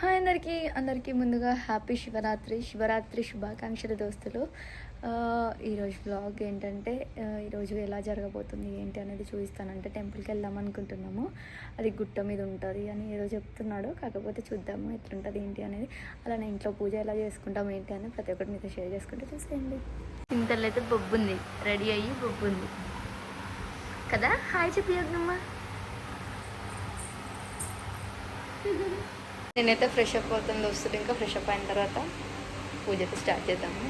Hi అందరికీ అందరికీ ముందుగా హ్యాపీ శివరాత్రి శివరాత్రి శుభాకాంక్షలు దోస్తులు. ఈరోజు బ్లాగ్ ఏంటంటే ఈరోజు ఎలా జరగబోతుంది ఏంటి అనేది చూపిస్తానంటే టెంపుల్కి వెళ్దాం అనుకుంటున్నాము. అది గుట్ట మీద ఉంటుంది అని ఏదో చెప్తున్నాడు. కాకపోతే చూద్దాము ఎట్లుంటుంది ఏంటి అనేది. అలానే ఇంట్లో పూజ ఎలా చేసుకుంటాం ఏంటి అని ప్రతి ఒక్కటి మీతో షేర్ చేసుకుంటే చూసేయండి. ఇంతలో అయితే బొబ్బు ఉంది రెడీ అయ్యి బొబ్బు ఉంది కదా? హాయ్ చెప్పి యజ్ఞమ్మ. నేనైతే ఫ్రెష్ అప్ అవుతుంది వస్తుంది. ఇంకా ఫ్రెష్ అప్ అయిన తర్వాత పూజ అయితే స్టార్ట్ చేద్దాము.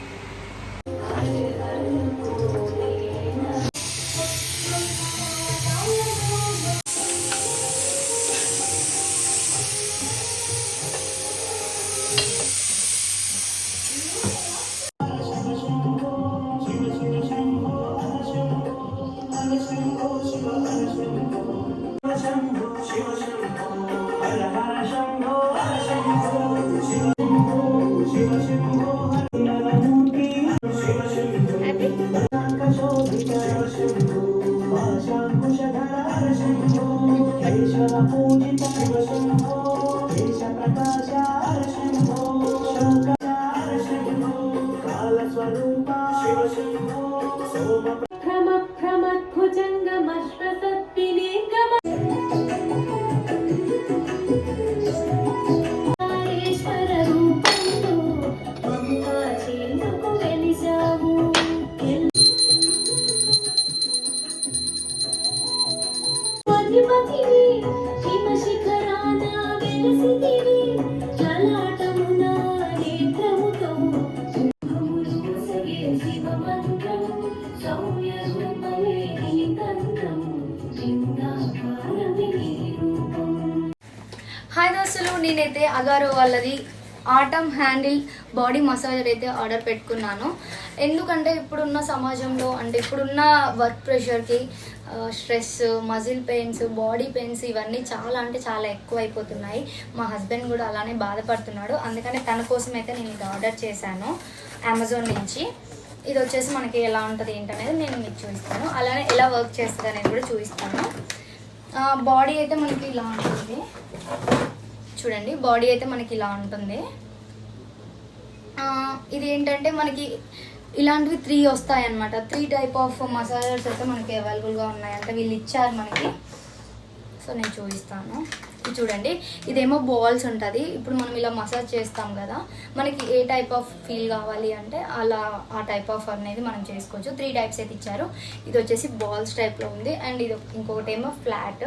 వాళ్ళది ఆటమ్ హ్యాండిల్ బాడీ మసాజర్ అయితే ఆర్డర్ పెట్టుకున్నాను. ఎందుకంటే ఇప్పుడున్న సమాజంలో అంటే ఇప్పుడున్న work ప్రెషర్కి stress muscle pains body pains ఇవన్నీ చాలా అంటే చాలా ఎక్కువ అయిపోతున్నాయి మా హస్బెండ్ కూడా అలానే బాధపడుతున్నాడు. అందుకని తన కోసం అయితే నేను ఇది ఆర్డర్ చేశాను అమెజాన్ నుంచి. ఇది వచ్చేసి మనకి ఎలా ఉంటుంది ఏంటనేది నేను మీకు చూపిస్తాను. అలానే ఎలా వర్క్ చేస్తుంది అనేది కూడా చూపిస్తాను. బాడీ అయితే మనకి ఇలా ఉంటుంది. చూడండి బాడీ అయితే మనకి ఇలా ఉంటుంది. ఇది ఏంటంటే మనకి ఇలాంటివి త్రీ వస్తాయి అన్నమాట త్రీ టైప్ ఆఫ్ మసాజర్స్ అయితే మనకి అవైలబుల్గా ఉన్నాయి. అంటే వీళ్ళు ఇచ్చారు మనకి. సో నేను చూపిస్తాను. ఇది చూడండి ఇదేమో బాల్స్ ఉంటుంది. ఇప్పుడు మనం ఇలా మసాజ్ చేస్తాం కదా మనకి ఏ టైప్ ఆఫ్ ఫీల్ కావాలి అంటే అలా ఆ టైప్ ఆఫ్ అనేది మనం చేసుకోవచ్చు. త్రీ టైప్స్ అయితే ఇచ్చారు. ఇది వచ్చేసి బాల్స్ టైప్లో ఉంది. అండ్ ఇది ఇంకొకటి ఏమో ఫ్లాట్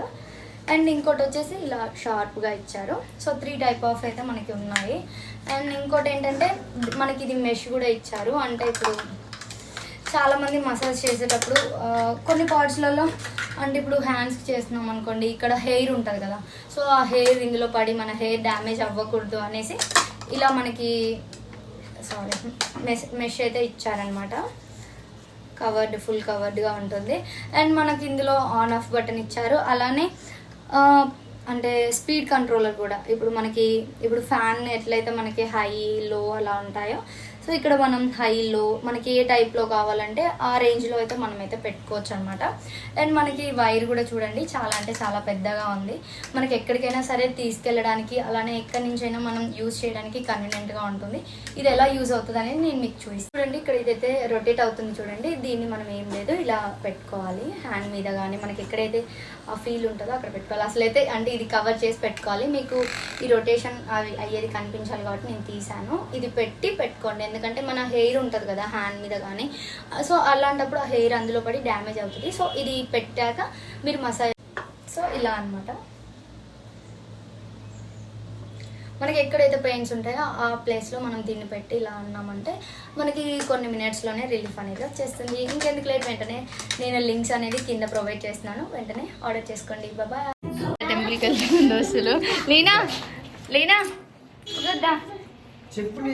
అండ్ ఇంకోటి వచ్చేసి ఇలా షార్ప్గా ఇచ్చారు. సో త్రీ టైప్ ఆఫ్ అయితే మనకి ఉన్నాయి. అండ్ ఇంకోటి ఏంటంటే మనకి ఇది మెష్ కూడా ఇచ్చారు. అంటే ఇప్పుడు చాలామంది మసాజ్ చేసేటప్పుడు కొన్ని పార్ట్స్లలో అంటే ఇప్పుడు హ్యాండ్స్కి చేస్తున్నాం అనుకోండి ఇక్కడ హెయిర్ ఉంటుంది కదా. సో ఆ హెయిర్ ఇందులో పడి మన హెయిర్ డ్యామేజ్ అవ్వకూడదు అనేసి ఇలా మనకి సారీ మెష్ మెష్ అయితే ఇచ్చారనమాట కవర్డ్ ఫుల్ కవర్డ్గా ఉంటుంది. అండ్ మనకి ఇందులో ఆన్ ఆఫ్ బటన్ ఇచ్చారు. అలానే అంటే స్పీడ్ కంట్రోలర్ కూడా. ఇప్పుడు మనకి ఇప్పుడు ఫ్యాన్ ఎట్లయితే మనకి హై లో అలా ఉంటాయో సో ఇక్కడ మనం హై లో మనకి ఏ టైప్లో కావాలంటే ఆ రేంజ్లో అయితే మనం అయితే పెట్టుకోవచ్చు అనమాట అండ్ మనకి వైర్ కూడా చూడండి చాలా అంటే చాలా పెద్దగా ఉంది. మనకి ఎక్కడికైనా సరే తీసుకెళ్ళడానికి అలానే ఎక్కడి నుంచైనా మనం యూజ్ చేయడానికి కన్వీనియంట్గా ఉంటుంది. ఇది ఎలా యూజ్ అవుతుంది అనేది నేను మీకు చూపిస్తాను చూడండి ఇక్కడ ఇదైతే రొటేట్ అవుతుంది చూడండి. దీన్ని మనం ఏం లేదు ఇలా పెట్టుకోవాలి. హ్యాండ్ మీద కానీ మనకి ఎక్కడైతే ఆ ఫీల్ ఉంటుందో అక్కడ పెట్టుకోవాలి. అసలు అయితే అంటే ఇది కవర్ చేసి పెట్టుకోవాలి. మీకు ఈ రొటేషన్ అవి అయ్యేది కనిపించాలి కాబట్టి నేను తీసాను ఇది పెట్టి పెట్టుకోండి. ఎందుకంటే మన హెయిర్ ఉంటుంది కదా హ్యాండ్ మీద కానీ సో అలాంటప్పుడు ఆ హెయిర్ అందులో పడి డ్యామేజ్ అవుతుంది. సో ఇది పెట్టాక మీరు మసాజ్ సో ఇలా అన్నమాట. మనకి ఎక్కడైతే పెయిన్స్ ఉంటాయో ఆ ప్లేస్లో మనం దీన్ని పెట్టి ఇలా అన్నామంటే మనకి కొన్ని మినిట్స్లోనే రిలీఫ్ అనేది వచ్చేస్తుంది. ఇంకెందుకు లేట్? వెంటనే నేను లింక్స్ అనేది కింద ప్రొవైడ్ చేస్తున్నాను. వెంటనే ఆర్డర్ చేసుకోండి. బాబాయ్ టెంపుల్కి వెళ్తాను దోస్తులు. లీనా? లీనా? వద్దా? చెప్పులు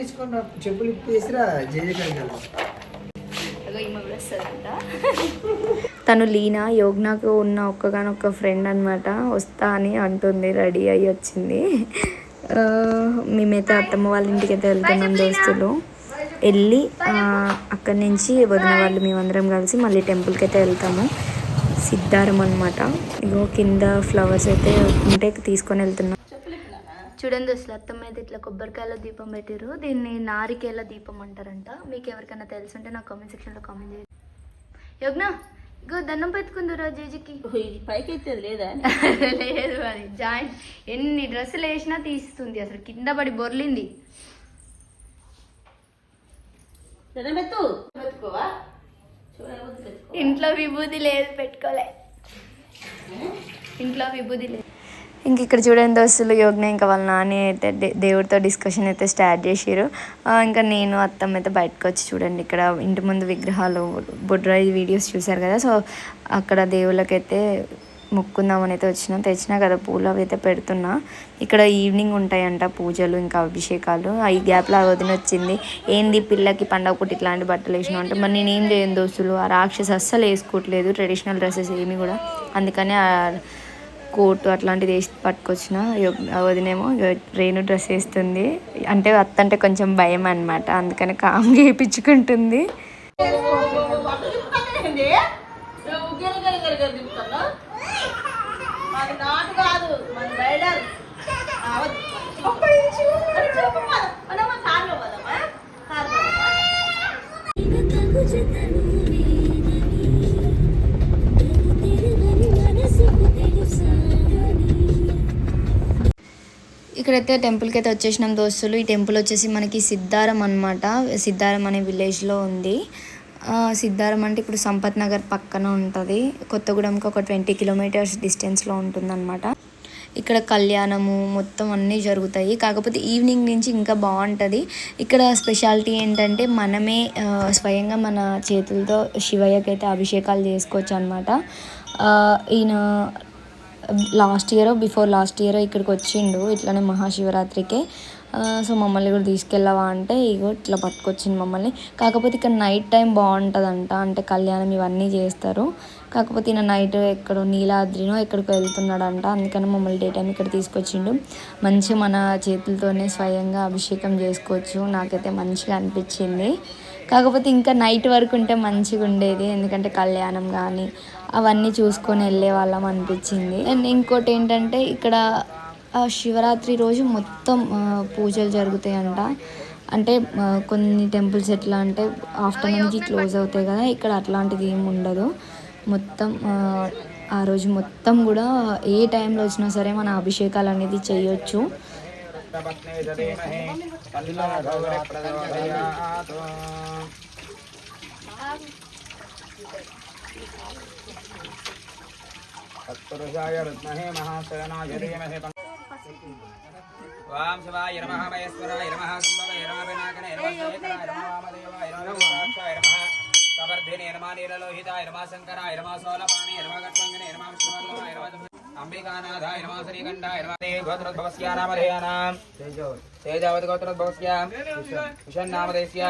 చెప్పులు ఇప్పేసిరా తను లీనా యోగ్నాకు ఉన్న ఒక్కగానొక్క ఫ్రెండ్ అనమాట వస్తా అని అంటుంది. రెడీ అయ్యి వచ్చింది. మేమైతే అత్తమ్మ వాళ్ళ ఇంటికి అయితే వెళ్తున్నాం దోస్తులు. వెళ్ళి అక్కడి నుంచి వదిన వాళ్ళు మేమందరం కలిసి మళ్ళీ టెంపుల్కి అయితే వెళ్తాము. సిద్ధారం అనమాట ఇగో కింద ఫ్లవర్స్ అయితే ఉంటే తీసుకొని వెళ్తున్నాం. చూడండి అసలు అత్తమ్మ అయితే ఇట్లా కొబ్బరికాయల దీపం పెట్టారు దీన్ని నారికేల దీపం అంటారంట. మీకు ఎవరికైనా తెలుసుంటే నాకు కామెంట్ సెక్షన్లో కామెంట్ చేయండి. యోగ్న ఇగో దండం పెట్టుకుందరు జేజీకి. ఇది పైకి ఎత్తేది లేదా లేదు అది జాయింట్ ఎన్ని డ్రెస్సులు వేసినా తీస్తుంది అసలు కింద పడి బొర్లింది. ఇంట్లో విభూది లేదు పెట్టుకోలే. ఇంట్లో విభూది లేదు. ఇంక ఇక్కడ చూడండి దోస్తులు యోగ్న ఇంకా వాళ్ళ నాని అయితే దేవుడితో డిస్కషన్ అయితే స్టార్ట్ చేసారు ఇంకా నేను అత్తమ్మ అయితే బయటకు వచ్చి చూడండి ఇక్కడ ఇంటి ముందు విగ్రహాలు బుడ్రాయి వీడియోస్ చూశారు కదా సో అక్కడ దేవుళ్ళకైతే మొక్కుందామని అయితే వచ్చిన. తెచ్చినా కదా పూలు అవి అయితే పెడుతున్నా. ఇక్కడ ఈవినింగ్ ఉంటాయంట పూజలు ఇంకా అభిషేకాలు. ఈ గ్యాప్లో వదిన వచ్చింది. ఏంది పిల్లకి పండగ పుట్టి ఇట్లాంటి బట్టలు వేసినా అంటే మరి నేను ఏం చేయను దోస్తులు? ఆ రాక్షస్ అస్సలు వేసుకోవట్లేదు ట్రెడిషనల్ డ్రెస్సెస్ ఏమి కూడా. అందుకని కోటు అట్లాంటిది వేసి పట్టుకొచ్చిన వదినేమో ఇగ రేణు డ్రెస్ వేస్తుంది అంటే అత్త అంటే కొంచెం భయం అనమాట అందుకని కామ్గా వేయించుకుంటుంది అయితే టెంపుల్కి అయితే వచ్చేసినాం దోస్తులు. ఈ టెంపుల్ వచ్చేసి మనకి సిద్ధారం అనమాట సిద్ధారం అనే విలేజ్లో ఉంది. సిద్ధారం అంటే ఇప్పుడు సంపత్ నగర్ పక్కన ఉంటుంది. కొత్తగూడెంకి ఒక ట్వంటీ కిలోమీటర్స్ డిస్టెన్స్లో ఉంటుందన్నమాట. ఇక్కడ కళ్యాణము మొత్తం అన్నీ జరుగుతాయి. కాకపోతే ఈవినింగ్ నుంచి ఇంకా బాగుంటుంది. ఇక్కడ స్పెషాలిటీ ఏంటంటే మనమే స్వయంగా మన చేతులతో శివయ్యకైతే అభిషేకాలు చేసుకోవచ్చు అనమాట ఈయన last year before last year ఇక్కడికి వచ్చిండు. ఇట్లానే మహాశివరాత్రికే. సో మమ్మల్ని కూడా తీసుకెళ్ళవా అంటే ఇగో ఇట్లా పట్టుకొచ్చింది మమ్మల్ని. కాకపోతే ఇక్కడ నైట్ టైం బాగుంటుందంట. అంటే కళ్యాణం ఇవన్నీ చేస్తారు. కాకపోతే ఈయన నైట్ ఎక్కడో నీలాద్రినో ఎక్కడికో వెళ్తున్నాడంట. అందుకని మమ్మల్ని డే టైం ఇక్కడ తీసుకొచ్చిండు. మంచిగా మన చేతులతోనే స్వయంగా అభిషేకం చేసుకోవచ్చు. నాకైతే మంచిగా అనిపించింది. కాకపోతే ఇంకా నైట్ వరకు ఉంటే మంచిగా ఉండేది ఎందుకంటే కళ్యాణం కానీ అవన్నీ చూసుకొని వెళ్ళే వాళ్ళం అనిపించింది. అండ్ ఇంకోటి ఏంటంటే ఇక్కడ ఆ శివరాత్రి రోజు మొత్తం పూజలు జరుగుతాయంట. అంటే కొన్ని టెంపుల్స్ ఎట్లా అంటే ఆఫ్టర్నూన్కి క్లోజ్ అవుతాయి కదా ఇక్కడ అట్లాంటిది ఏమి ఉండదు. మొత్తం ఆ, ఆ రోజు మొత్తం కూడా ఏ టైంలో వచ్చినా సరే మన అభిషేకాలు అనేది చేయొచ్చు. तत्पुरुषाय विद्महे महासेनाय धीमहि वां शिवाय नमः महेश्वराय नमः सम्भवाय नमः विनायकाय नमः शेखराय नमः वामदेवाय नमः विरूपाक्षाय नमः कवर्धिने नमः नीललोहिताय नमः शङ्कराय नमः सोलपाणे नमः गट्वङ्गने नमः विष्णुवल्लभाय नमः अम्बिकानाथाय नमः श्रीकण्ठाय नमः गोत्रोद्भवस्या नामधेयानां तेजावत् गोत्रोद्भवस्या विषन्नामधेयस्या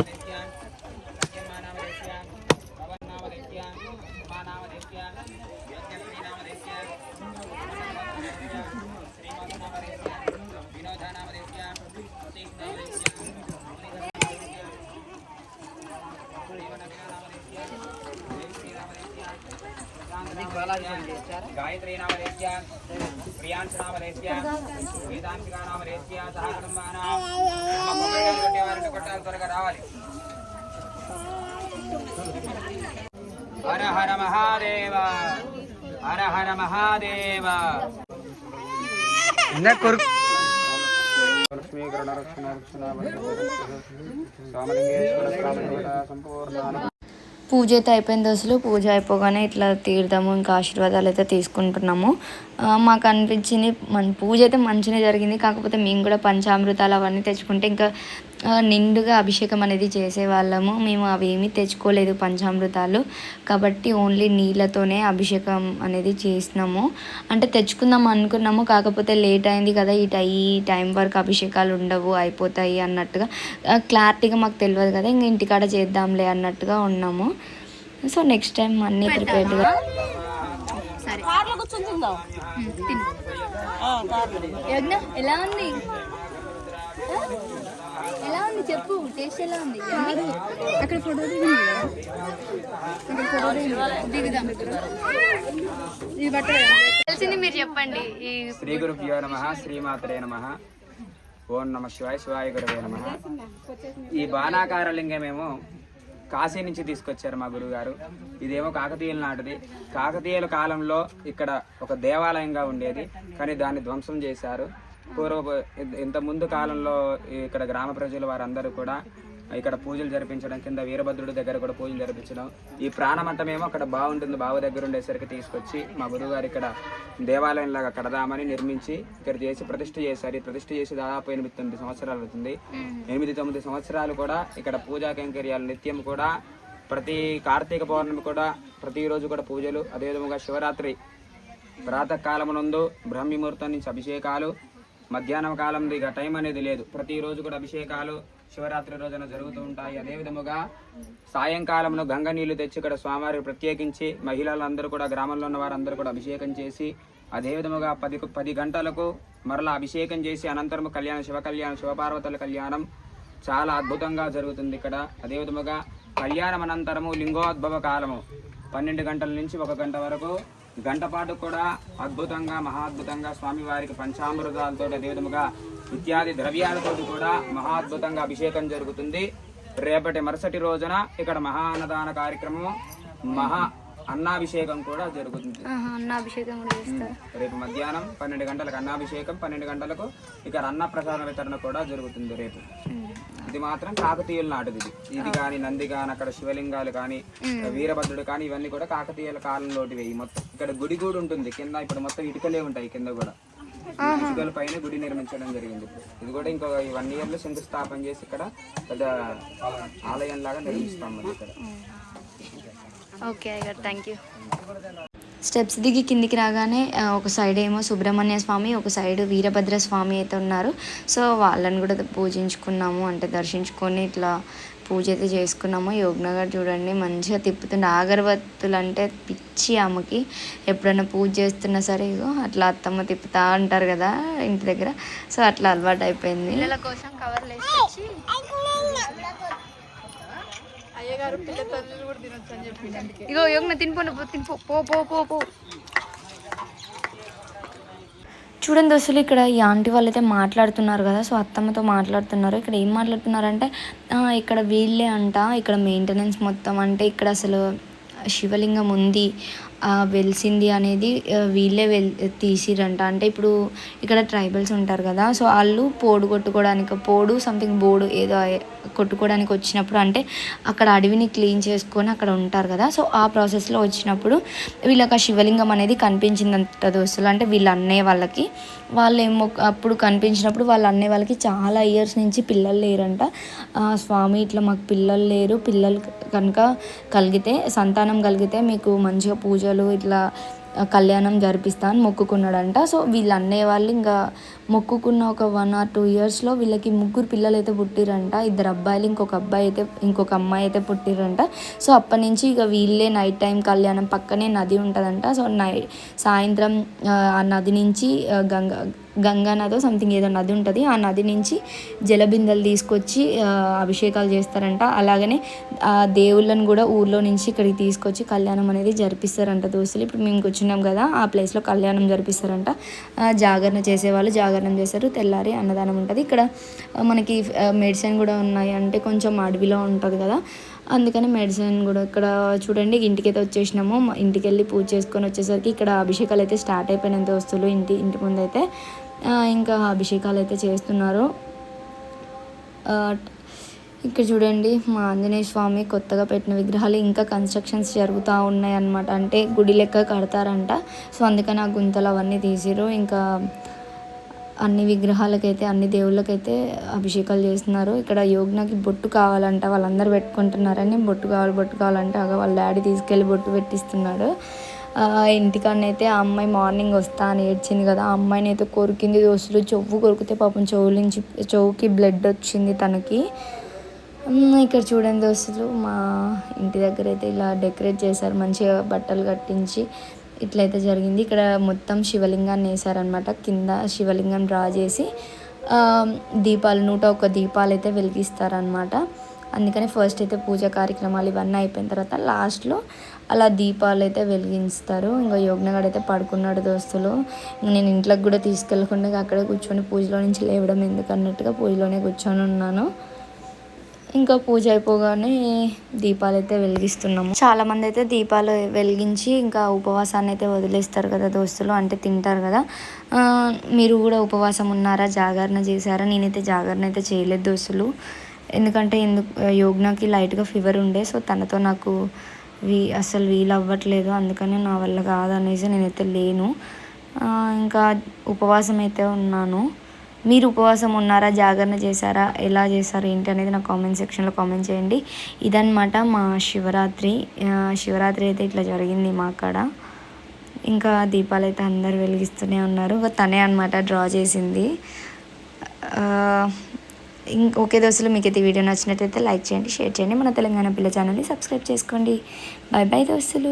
హర హర మహాదేవ హర హర మహాదేవ లక్ష్మీకరణ రక్షణ రక్షణ స్వామలింగేశ్వర సంపూర్ణ పూజ అయితే అయిపోయిన దశలో పూజ అయిపోగానే ఇట్లా తీర్థము ఇంకా ఆశీర్వాదాలు అయితే తీసుకుంటున్నాము. మాకు అనిపించింది. మన పూజ అయితే మంచిగా జరిగింది. కాకపోతే మేము కూడా పంచామృతాలు అవన్నీ తెచ్చుకుంటే ఇంకా నిండుగా అభిషేకం అనేది చేసేవాళ్ళము. మేము అవి ఏమీ తెచ్చుకోలేదు పంచామృతాలు. కాబట్టి ఓన్లీ నీళ్ళతోనే అభిషేకం అనేది చేసినాము. అంటే తెచ్చుకుందాం అనుకున్నాము. కాకపోతే లేట్ అయింది కదా. ఈ టై ఈ టైం వరకు అభిషేకాలు ఉండవు అయిపోతాయి అన్నట్టుగా. క్లారిటీగా మాకు తెలియదు కదా. ఇంక ఇంటికాడ చేద్దాంలే అన్నట్టుగా ఉన్నాము. సో నెక్స్ట్ టైం అన్నీ ప్రిపేర్డ్గా సరే. కార్లో కూర్చొని తిందాం. ఆ, కార్లో. యజ్ఞ ఎలా ఉంది? ఎలా ఉంది చెప్పు టేస్ట్ ఎలా ఉంది? అక్కడ ఫోటో దిగుదాం ఇది తెలిసింది మీరు చెప్పండి. ఈ శ్రీ గురుభ్యో నమ శ్రీమాత్రే నమ. ఓం నమ శివాయ శివాయ గురువే నమ. ఈ బాణాకార లింగమేమో కాశీ నుంచి తీసుకొచ్చారు మా గురువుగారు ఇదేమో కాకతీయుల నాటిది. కాకతీయుల కాలంలో ఇక్కడ ఒక దేవాలయంగా ఉండేది. కానీ దాన్ని ధ్వంసం చేశారు. పూర్వ ఇంత ముందు కాలంలో ఇక్కడ గ్రామ ప్రజలు వారందరూ కూడా ఇక్కడ పూజలు జరిపించడం కింద వీరభద్రుడి దగ్గర కూడా పూజలు జరిపించడం. ఈ ప్రాణమంటమేమో అక్కడ బాగుంటుంది బావ దగ్గర ఉండేసరికి తీసుకొచ్చి మా గురువుగారు ఇక్కడ దేవాలయం లాగా కడదామని నిర్మించి ఇక్కడ చేసి ప్రతిష్ఠ చేశారు. ఈ ప్రతిష్ఠ చేసి దాదాపు ఎనిమిది తొమ్మిది సంవత్సరాలు అవుతుంది. ఎనిమిది తొమ్మిది సంవత్సరాలు కూడా ఇక్కడ పూజా కైంకర్యాలు నిత్యం కూడా ప్రతి కార్తీక పౌర్ణమి కూడా ప్రతిరోజు కూడా పూజలు. అదేవిధంగా శివరాత్రి ప్రాతకాలమునందు నందు ముహూర్తం నుంచి అభిషేకాలు మధ్యాహ్నం కాలం ఇక టైం అనేది లేదు. ప్రతిరోజు కూడా అభిషేకాలు శివరాత్రి రోజున జరుగుతూ ఉంటాయి. అదేవిధముగా సాయంకాలంలో గంగ నీళ్ళు తెచ్చి ఇక్కడ స్వామివారికి ప్రత్యేకించి మహిళలందరూ కూడా గ్రామంలో ఉన్న వారందరూ కూడా అభిషేకం చేసి అదే విధముగా పది పది గంటలకు మరలా అభిషేకం చేసి అనంతరం కళ్యాణం శివ కళ్యాణం శివపార్వతుల కళ్యాణం చాలా అద్భుతంగా జరుగుతుంది ఇక్కడ. అదే విధముగా కళ్యాణం అనంతరము లింగోద్భవ కాలము పన్నెండు గంటల నుంచి ఒక గంట వరకు గంటపాటు కూడా అద్భుతంగా మహాద్భుతంగా స్వామివారికి పంచామృతాలతో అదేవిధముగా ఇత్యాది ద్రవ్యాలతో కూడా మహాద్భుతంగా అభిషేకం జరుగుతుంది. రేపటి మరుసటి రోజున ఇక్కడ మహా అన్నదాన కార్యక్రమం మహా అన్నాభిషేకం కూడా జరుగుతుంది. ఆహా, అన్న అభిషేకం కూడా చేస్తారు. రేపు మధ్యాహ్నం పన్నెండు గంటలకు అన్నాభిషేకం పన్నెండు గంటలకు ఇక్కడ అన్న ప్రసాద వితరణ కూడా జరుగుతుంది రేపు. ఇది మాత్రం కాకతీయుల నాటిది ఇది. ఇది కానీ నంది కానీ అక్కడ శివలింగాలు కానీ వీరభద్రుడు కానీ ఇవన్నీ కూడా కాకతీయుల కాలంలోటివి మొత్తం. ఇక్కడ గుడి కూడా ఉంటుంది. కింద ఇప్పుడు మొత్తం ఇటుకలే ఉంటాయి కింద కూడా. ఇటుకల పైన గుడి నిర్మించడం జరిగింది. ఇది కూడా ఇంకో వన్ ఇయర్లో శంకుస్థాపన చేసి ఇక్కడ పెద్ద ఆలయం లాగా నిర్మిస్తాం మరి ఇక్కడ. ఓకే అయ్యారు థ్యాంక్ యూ స్టెప్స్ దిగి కిందికి రాగానే ఒక సైడ్ ఏమో సుబ్రహ్మణ్య స్వామి ఒక సైడ్ వీరభద్ర స్వామి అయితే ఉన్నారు. సో వాళ్ళని కూడా పూజించుకున్నాము అంటే దర్శించుకొని ఇట్లా పూజ అయితే చేసుకున్నాము. యోగ్నగర్ చూడండి మంచిగా తిప్పుతుండే. అగరబత్తులు అంటే పిచ్చి ఆమెకి. ఎప్పుడైనా పూజ చేస్తున్నా సరే ఇగో అట్లా అత్తమ్మ తిప్పుతా ఉంటారు కదా ఇంటి దగ్గర. సో అట్లా అలవాటు అయిపోయింది కోసం కవర్లు వేసి ఇగో యోగన తినిపోను పో, తినిపో పో పో పో పో చూడండి దోస్తులు ఇక్కడ ఈ ఆంటీ వాళ్ళు అయితే మాట్లాడుతున్నారు కదా సో అత్తమ్మతో మాట్లాడుతున్నారు. ఇక్కడ ఏం మాట్లాడుతున్నారంటే "ఆ, ఇక్కడ వీళ్ళే అంట ఇక్కడ మెయింటెనెన్స్ మొత్తం అంటే ఇక్కడ అసలు శివలింగం ఉంది వెలిసింది అనేది వీళ్ళే వెల్ తీసిరంట. అంటే ఇప్పుడు ఇక్కడ ట్రైబల్స్ ఉంటారు కదా సో వాళ్ళు పోడు కొట్టుకోవడానికి పోడు సంథింగ్ బోడు ఏదో కొట్టుకోవడానికి వచ్చినప్పుడు అంటే అక్కడ అడవిని క్లీన్ చేసుకొని అక్కడ ఉంటారు కదా సో ఆ ప్రాసెస్లో వచ్చినప్పుడు వీళ్ళకి ఆ శివలింగం అనేది కనిపించిందంట దోస్తులు. అంటే వీళ్ళ అన్నయ్య వాళ్ళకి వాళ్ళు ఏమో అప్పుడు కనిపించినప్పుడు వాళ్ళ అన్నయ్య వాళ్ళకి చాలా ఇయర్స్ నుంచి పిల్లలు లేరంట. స్వామి ఇట్లా మాకు పిల్లలు లేరు. పిల్లలు కనుక కలిగితే సంతానం కలిగితే మీకు మంచిగా పూజ పూజలు ఇట్లా కళ్యాణం జరిపిస్తా అని మొక్కుకున్నాడంట. సో వీళ్ళ అన్నయ్య వాళ్ళు ఇంకా మొక్కుకున్న ఒక వన్ ఆర్ టూ ఇయర్స్లో వీళ్ళకి ముగ్గురు పిల్లలు అయితే పుట్టిరంట. ఇద్దరు అబ్బాయిలు ఇంకొక అబ్బాయి అయితే ఇంకొక అమ్మాయి అయితే పుట్టిరంట. సో అప్పటి నుంచి ఇక వీళ్ళే నైట్ టైం కళ్యాణం పక్కనే నది ఉంటుందంట. సో నై సాయంత్రం ఆ, నది నుంచి గంగా గంగా నదో సంథింగ్ ఏదో నది ఉంటుంది. ఆ నది నుంచి జలబిందలు తీసుకొచ్చి అభిషేకాలు చేస్తారంట. అలాగనే ఆ దేవుళ్ళని కూడా ఊర్లో నుంచి ఇక్కడికి తీసుకొచ్చి కళ్యాణం అనేది జరిపిస్తారంట దోస్తులు. ఇప్పుడు మేము కూర్చున్నాం కదా ఆ ప్లేస్లో కళ్యాణం జరిపిస్తారంట. జాగరణ చేసేవాళ్ళు జాగరణం చేస్తారు. తెల్లారి అన్నదానం ఉంటుంది. ఇక్కడ మనకి మెడిసిన్ కూడా ఉన్నాయి. అంటే కొంచెం అడవిలో ఉంటుంది కదా. అందుకని మెడిసిన్ కూడా ఇక్కడ చూడండి ఇంటికైతే వచ్చేసినాము. ఇంటికి వెళ్ళి పూజ చేసుకొని వచ్చేసరికి ఇక్కడ అభిషేకాలు అయితే స్టార్ట్ అయిపోయినంత వస్తువులు ఇంటి ఇంటి ముందు అయితే ఇంకా అభిషేకాలు అయితే చేస్తున్నారు. ఇక్కడ చూడండి మా ఆంజనేయ స్వామి కొత్తగా పెట్టిన విగ్రహాలు ఇంకా కన్స్ట్రక్షన్స్ జరుగుతూ ఉన్నాయి అన్నమాట అంటే గుడి లెక్క కడతారంట. సో అందుకని ఆ గుంతలు అవన్నీ తీసిరు ఇంకా అన్ని విగ్రహాలకైతే అన్ని దేవుళ్ళకైతే అభిషేకాలు చేస్తున్నారు. ఇక్కడ యోగ్నకి బొట్టు కావాలంట వాళ్ళందరూ పెట్టుకుంటున్నారని బొట్టు కావాలి బొట్టు కావాలంటే అగ వాళ్ళ డాడీ తీసుకెళ్ళి బొట్టు పెట్టిస్తున్నాడు. ఆ, ఇంటికాడనైతే ఆ అమ్మాయి మార్నింగ్ వస్తా అని ఏడ్చింది కదా ఆ అమ్మాయిని అయితే కొరికింది దోస్తులు. చెవు కొరికితే పాపం చెవు నుంచి చెవుకి బ్లడ్ వచ్చింది తనకి. ఇక్కడ చూడండి దోస్తులు మా ఇంటి దగ్గర అయితే ఇలా డెకరేట్ చేశారు మంచిగా బట్టలు కట్టించి. ఇట్లయితే జరిగింది. ఇక్కడ మొత్తం శివలింగాన్ని వేసారనమాట కింద శివలింగం డ్రా చేసి దీపాలు నూట ఒక దీపాలు అయితే వెలిగిస్తారనమాట అందుకని ఫస్ట్ అయితే పూజ కార్యక్రమాలు ఇవన్నీ అయిపోయిన తర్వాత లాస్ట్లో అలా దీపాలు అయితే వెలిగిస్తారు. ఇంకా యోగ్నగాడు అయితే పడుకున్నాడు దోస్తులు. నేను ఇంట్లోకి కూడా తీసుకెళ్ళకుండా అక్కడే కూర్చొని పూజలో నుంచి లేవడం ఎందుకు అన్నట్టుగా పూజలోనే కూర్చొని ఉన్నాను. ఇంకా పూజ అయిపోగానే దీపాలు అయితే వెలిగిస్తున్నాము. చాలా మంది అయితే దీపాలు వెలిగించి ఇంకా ఉపవాసాన్ని అయితే వదిలేస్తారు కదా దోస్తులు అంటే తింటారు కదా. మీరు కూడా ఉపవాసం ఉన్నారా? జాగరణ చేశారా? నేనైతే జాగరణ అయితే చేయలేదు దోస్తులు. ఎందుకంటే ఎందుకు యోగ్నాకి లైట్గా ఫీవర్ ఉండే సో తనతో నాకు వీ అసలు వీలు అవ్వట్లేదు అందుకని నా వల్ల కాదనేసి నేనైతే లేను. ఇంకా ఉపవాసం అయితే ఉన్నాను. మీరు ఉపవాసం ఉన్నారా? జాగరణ చేశారా? ఎలా చేశారు? ఏంటి అనేది నా కామెంట్ సెక్షన్లో కామెంట్ చేయండి. ఇదన్నమాట మా శివరాత్రి. శివరాత్రి అయితే ఇట్లా జరిగింది మా కాడ. ఇంకా దీపాలు అయితే అందరు వెలిగిస్తూనే ఉన్నారు. తనే అనమాట డ్రా చేసింది. ఇంక ఓకే దోస్తులు మీకు అయితే వీడియో నచ్చినట్టయితే లైక్ చేయండి షేర్ చేయండి. మన తెలంగాణ పిల్ల ఛానల్ని సబ్స్క్రైబ్ చేసుకోండి. బాయ్ బాయ్ దోస్తులు.